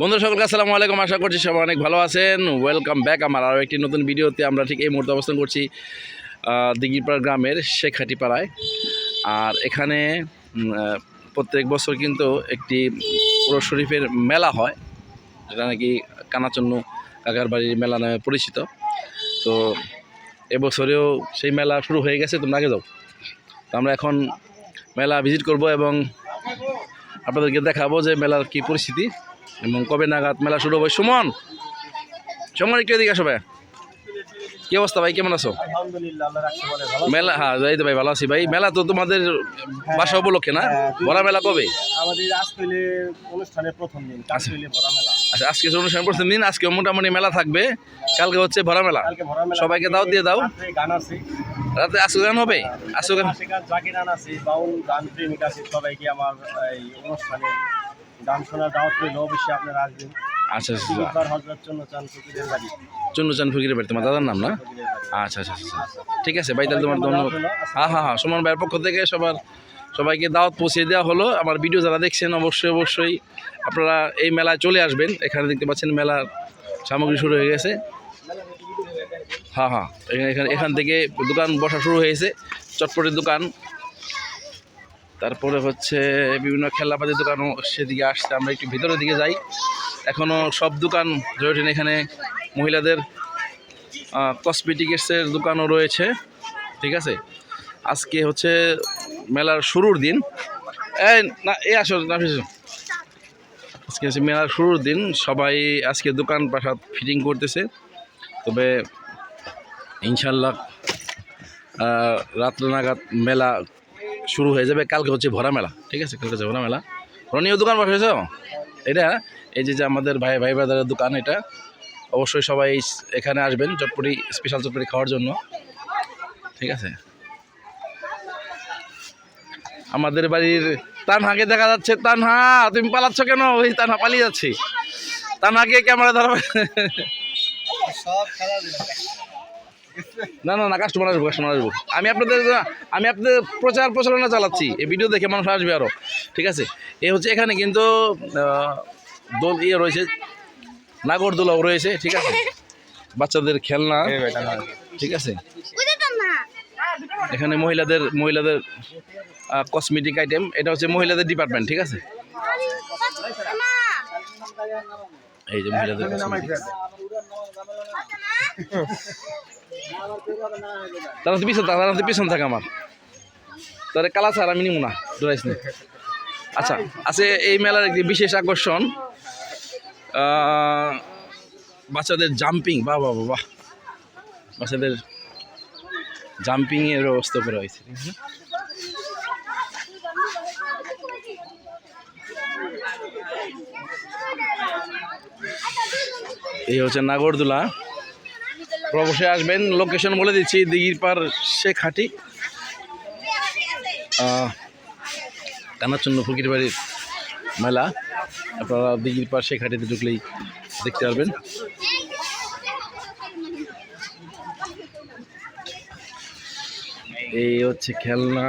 বন্ধু সকলকে আসসালামু আলাইকুম। আশা করছি সবাই অনেক ভালো আছেন। ওয়েলকাম ব্যাক আমার আরও একটি নতুন ভিডিওতে আমরা ঠিক এই মুহূর্তে অবস্থান করছি দিঘিপাড়া গ্রামের শেখাটিপাড়ায়। আর এখানে প্রত্যেক বছর কিন্তু একটি পুরো শরীফের মেলা হয়। যেটা নাকি কানাচন্ন কাকার বাড়ির মেলা নামে পরিচিত। তো এবছরেও সেই মেলা শুরু হয়ে গেছে, তোমরা আগে যাও। তো আমরা এখন মেলা ভিজিট করব এবং আপনাদেরকে দেখাবো যে মেলার কি পরিস্থিতি। এবং কবে নাগাদ মেলা শুরু হবে? সুমন সুমন একটু এদিকে আসো ভাই। কি অবস্থা ভাই? কেমন আছো? মেলা হ্যাঁ যাই তো ভাই ভালো আছি ভাই। মেলা তো তোমাদের বাসা উপলক্ষে না? ভরা মেলা কবে? আমাদের আজকের অনুষ্ঠানের প্রথম দিন মেলা। আচ্ছা আজকে অনুষ্ঠান প্রথম দিন আজকে মোটামুটি মেলা থাকবে। কালকে হচ্ছে ভরা মেলা। কালকে ভরা মেলা সবাইকে দাও দিয়ে দাও। গান আছে। রাতে আজকে গান হবে? আজকে গান জাকির গান আছে বাউল গান প্রেমিক আছে সবাইকে আমার এই অনুষ্ঠানে গান শোনার দাওয়াত রইল অবশ্যই আপনারা আসবেন। আচ্ছা আচ্ছা তিনবার চন্ন চান ফকিরের বাড়ি। তোমার দাদার নাম না? আচ্ছা আচ্ছা আচ্ছা ঠিক আছে ভাই তাহলে তোমার ধন্যবাদ। হ্যাঁ হ্যাঁ হ্যাঁ সুমন ভাইয়ের পক্ষ থেকে সবার সবাইকে দাওয়াত পৌঁছে দেওয়া হলো। আমার ভিডিও যারা দেখছেন অবশ্যই অবশ্যই আপনারা এই মেলায় চলে আসবেন। এখানে দেখতে পাচ্ছেন মেলার সামগ্রী শুরু হয়ে গেছে। হ্যাঁ হ্যাঁ এখানে এখান থেকে দোকান বসা শুরু হয়েছে। চটপটের দোকান তারপরে হচ্ছে বিভিন্ন খেলাপাতির দোকানও সেদিকে আসছে। আমরা একটু ভিতরের দিকে যাই। এখনও সব দোকান ওঠেনি। এখানে মহিলাদের কসমেটিক্সের দোকানও রয়েছে। ঠিক আছে? আজকে হচ্ছে মেলার শুরুর দিন। এই, না, এই আসো, না। আজকে হচ্ছে মেলার শুরুর দিন। সবাই আজকে দোকান পাশাত ফিটিং করতেছে। তবে ইনশাল্লাহ রাত্র নাগাদ মেলা শুরু হয়ে যাবে। কালকে হচ্ছে ভরা মেলা, ঠিক আছে? কালকে হচ্ছে ভরা মেলা। রনিও দোকান বসেছ এটা, এই যে যে আমাদের ভাই ভাই ব্রাদারের দোকান, এটা অবশ্যই সবাই এখানে আসবেন চটপটি স্পেশাল চটপটি খাওয়ার জন্য। ঠিক আছে? আমাদের বাড়ির তানহাকে দেখা যাচ্ছে। তানহা, তুমি পালাচ্ছ কেন? ওই তানহা পালিয়ে যাচ্ছে। তানহাকে ক্যামেরা ধরো। সব খেলা না না না কাস্টমার আসব কাস্টমার আসব। আমি আপনাদের আমি আপনাদের প্রচার প্রচারণা চালাচ্ছি। এই ভিডিও দেখে মানুষ আসবে আরও ঠিক আছে? এ হচ্ছে এখানে কিন্তু দোল ইয়ে রয়েছে। নাগরদোলাও রয়েছে ঠিক আছে? বাচ্চাদের খেলনা। ঠিক আছে? এখানে মহিলাদের মহিলাদের কসমেটিক আইটেম এটা হচ্ছে মহিলাদের ডিপার্টমেন্ট ঠিক আছে? এই যে মহিলাদের cosmetic। তারা তো পিছন তারা তো পিছন থাকে আমার। তাহলে কালা ছাড় আমি নিব না ডরাইস না। আচ্ছা আছে এই মেলার একটি বিশেষ আকর্ষণ। বাচ্চাদের জাম্পিং বাহ বাহ বাহ, বাহ। বাচ্চাদের জাম্পিং এর ব্যবস্থা করা হয়েছে। এই হচ্ছে নাগরদোলা। অবশ্যই আসবেন লোকেশন বলে দিচ্ছি দিঘির পার শেখাটি কানাচন্ন ফকির বাড়ির মেলা। আপনারা দিঘির পার শেখাটিতে ঢুকলেই দেখতে পারবেন। এই হচ্ছে খেলনা।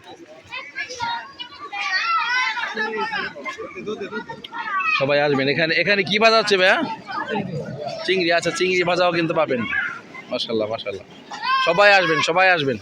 সবাই আসবেন। এখানে এখানে কি ভাজা হচ্ছে ভাইয়া? চিংড়ি। আচ্ছা চিংড়ি ভাজাও কিন্তু পাবেন। মাসাল্লাহ মাসাল্লাহ সবাই আসবেন সবাই আসবেন।